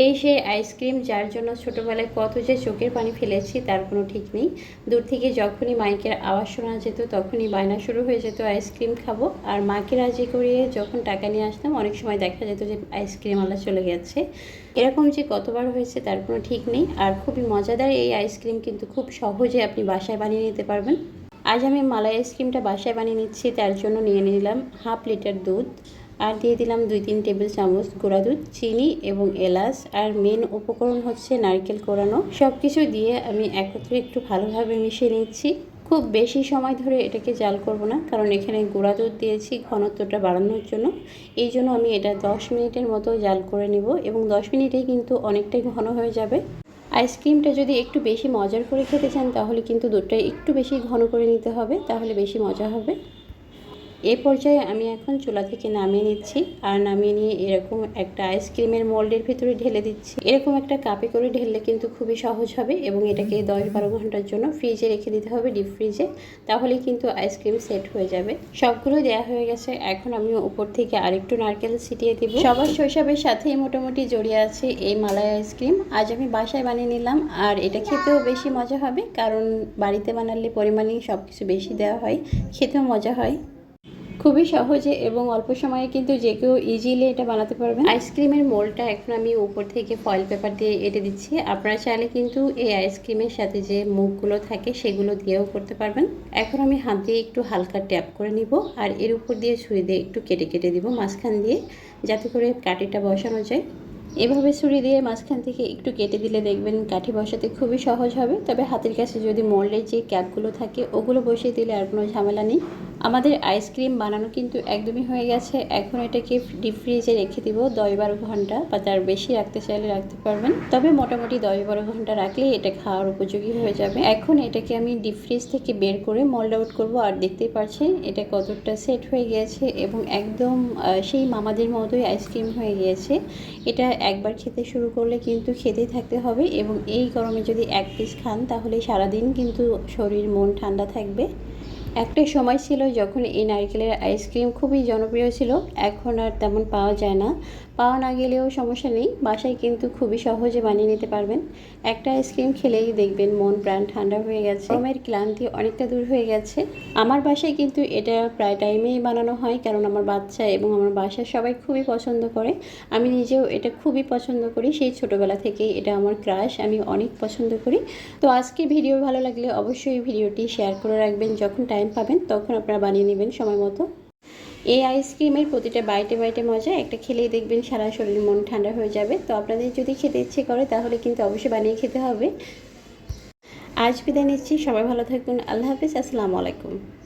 এই সেই আইসক্রিম যার জন্য ছোটোবেলায় কত যে চোখের পানি ফেলেছি তার কোনো ঠিক নেই। দূর থেকে যখনই মাইকের আওয়াজ শোনা যেত, তখনই বায়না শুরু হয়ে যেত, আইসক্রিম খাব। আর মাকে রাজি করিয়ে যখন টাকা নিয়ে আসতাম, অনেক সময় দেখা যেত যে আইসক্রিম আলা চলে গেছে। এরকম যে কতবার হয়েছে তার কোনো ঠিক নেই। আর খুবই মজাদার এই আইসক্রিম কিন্তু খুব সহজে আপনি বাসায় বানিয়ে নিতে পারবেন। আজ আমি মালাই আইসক্রিমটা বাসায় বানিয়ে নিচ্ছি, তার জন্য নিয়ে নিলাম হাফ লিটার দুধ। আর দিয়ে দিলাম দুই তিন টেবিল চামচ গুঁড়া দুধ, চিনি এবং এলাচ। আর মেন উপকরণ হচ্ছে নারকেল কোরানো। সব কিছু দিয়ে আমি একত্রে একটু ভালোভাবে মিশিয়ে নিচ্ছি। খুব বেশি সময় ধরে এটাকে জাল করব না, কারণ এখানে গুঁড়া দুধ দিয়েছি ঘনত্বটা বাড়ানোর জন্য। এই জন্য আমি এটা দশ মিনিটের মতো জাল করে নিব এবং দশ মিনিটেই কিন্তু অনেকটাই ঘন হয়ে যাবে। আইসক্রিমটা যদি একটু বেশি মজার করে খেতে চান, তাহলে কিন্তু দুধটা একটু বেশি ঘন করে নিতে হবে, তাহলে বেশি মজা হবে। এ পর্যায়ে আমি এখন চুলা থেকে নামিয়ে নিচ্ছি আর নামিয়ে নিয়ে এরকম একটা আইসক্রিমের মোল্ডের ভিতরে ঢেলে দিচ্ছি। এরকম একটা কাপে করে ঢেললে কিন্তু খুবই সহজ হবে এবং এটাকে দশ বারো ঘণ্টার জন্য ফ্রিজে রেখে দিতে হবে ডিপ ফ্রিজে তাহলে কিন্তু আইসক্রিম সেট হয়ে যাবে। সবগুলো দেওয়া হয়ে গেছে, এখন আমি উপর থেকে আরেকটু নারকেল ছিটিয়ে দিব। সবার শৈশবের সাথেই মোটামুটি জড়িয়ে আছে এই মালাই আইসক্রিম আজ আমি বাসায় বানিয়ে নিলাম আর এটা খেতেও বেশি মজা হবে, কারণ বাড়িতে বানালে পরিমাণে সব কিছু বেশি দেওয়া হয়, খেতেও মজা হয়। খুবই সহজে এবং অল্প সময়ে কিন্তু যে কেউ ইজিলি এটা বানাতে পারবেন। আইসক্রিমের মোলটা এখন আমি উপর থেকে ফয়েল পেপার দিয়ে এঁটে দিচ্ছি। আপনারা চাইলে কিন্তু এই আইসক্রিমের সাথে যে মুখগুলো থাকে সেগুলো দিয়েও করতে পারবেন। এখন আমি হাত দিয়ে একটু হালকা ট্যাপ করে নিব আর এর উপর দিয়ে ছুরি দিয়ে একটু কেটে কেটে দিব মাঝখান দিয়ে, যাতে করে কাঠিটা বসানো যায়। এভাবে ছুরি দিয়ে মাঝখান থেকে একটু কেটে দিলে দেখবেন কাঠি বসাতে খুবই সহজ হবে। তবে হাতের কাছে যদি মোল্ডের যে ক্যাপগুলো থাকে, ওগুলো বসিয়ে দিলে আর কোনো ঝামেলা নেই। আমাদের আইসক্রিম বানানো কিন্তু একদমই হয়ে গেছে। এখন এটাকে ডিপ ফ্রিজে রেখে দিব দশ বারো ঘণ্টা বা তার বেশি রাখতে চাইলে রাখতে পারবেন। তবে মোটামুটি দশ বারো ঘণ্টা রাখলে এটা খাওয়ার উপযোগী হয়ে যাবে। এখন এটাকে আমি ডিপ ফ্রিজ থেকে বের করে মোল্ড আউট করব। আর দেখতেই পাচ্ছেন, এটা কতটা সেট হয়ে গিয়েছে এবং একদম সেই মামাদের মতোই আইসক্রিম হয়ে গিয়েছে। এটা একবার খেতে শুরু করলে কিন্তু খেতেই থাকতে হবে এবং এই গরমে যদি এক পিস খান তাহলে সারাদিন কিন্তু শরীর, মন ঠান্ডা থাকবে। একটা সময় ছিল যখন এই নারকেলের আইসক্রিম খুবই জনপ্রিয় ছিল। এখন আর তেমন পাওয়া যায় না। পাওয়া না গেলেও সমস্যা নেই, বাসায় কিন্তু খুবই সহজে বানিয়ে নিতে পারবেন। একটা আইসক্রিম খেলেই দেখবেন মন, প্রাণ ঠান্ডা হয়ে গেছে। গরমের ক্লান্তি অনেকটা দূর হয়ে গেছে। আমার বাসায় কিন্তু এটা প্রায় টাইমেই বানানো হয়, কারণ আমার বাচ্চা এবং আমার বাসার সবাই খুবই পছন্দ করে। আমি নিজেও এটা খুবই পছন্দ করি। সেই ছোটোবেলা থেকেই এটা আমার ক্রাশ, আমি অনেক পছন্দ করি। তো আজকে ভিডিও ভালো লাগলে অবশ্যই ভিডিওটি শেয়ার করে রাখবেন। যখন টাইম পাবেন, তখন আপনারা বানিয়ে নেবেন সময় মতো। এই আইসক্রিমের প্রতিটা বাইটে বাইটে মজা, একটা খেলেই দেখবেন সারা শরীর মন ঠান্ডা হয়ে যাবে। তো আপনাদের যদি খেতে ইচ্ছে করে, তাহলে কিন্তু অবশ্যই বানিয়ে খেতে হবে। আজ বিদায় নিচ্ছি, সবাই ভালো থাকুন, আল্লাহ হাফিজ, আসসালামু আলাইকুম।